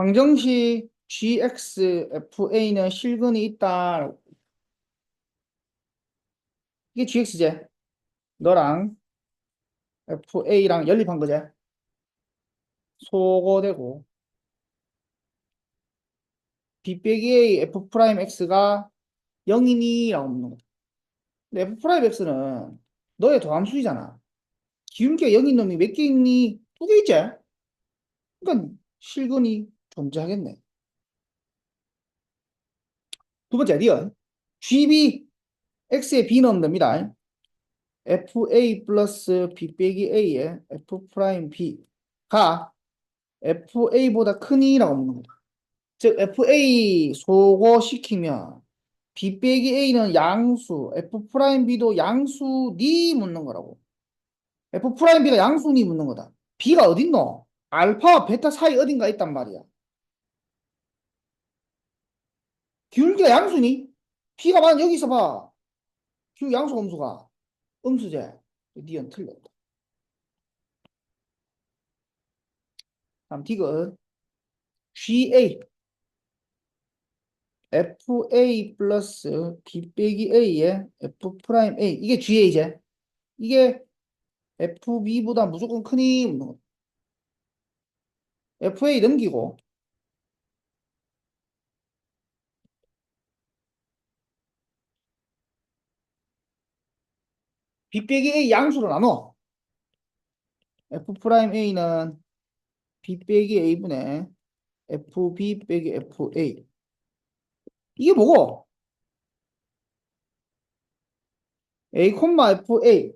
방정식 gxfa는 실근이 있다. 이게 gx제. 너랑 fa랑 연립한 거지. 소거되고 b 빼기 a f 프라임 x가 0이니라고 묻는. 근데 f 프라임 x는 너의 도함수이잖아. 기울기가 0인 놈이 몇 개 있니? 두 개 있지? 그러니까 실근이 존재하겠네. 두 번째, 리얼. GB, X에 B 넣으면 됩니다. FA 플러스 B 빼기 A에 F 프라임 B가 FA보다 크니라고 묻는 거다. 즉, FA 소거시키면 B 빼기 A는 양수, F 프라임 B도 양수니 묻는 거라고. F 프라임 B가 양수니 묻는 거다. B가 어딨노? 알파와 베타 사이 어딘가 있단 말이야. 기울기가 양수니? B가 만 여기서 봐. 기울 양수 음수가 음수제. 니은 틀렸다. 다음 디귿 GA FA 플러스 B 빼기 A에 F 프라임 A 이게 GA제. 이게 FB보다 무조건 크니. FA 넘기고 B 빼기 A 양수로 나눠. F 프라임 A는 B 빼기 A분의 FB 빼기 FA. 이게 뭐고? A, FA.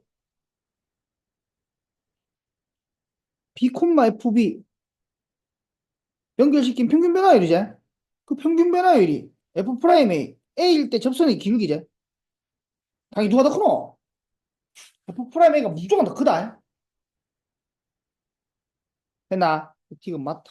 B, FB. 연결시킨 평균 변화율이지? 그 평균 변화율이 F 프라임 A. A일 때 접선의 기울기지? 당연히 누가 더 크노? 프라임 A가 무조건 더 크다. 됐나? 지금 맞다.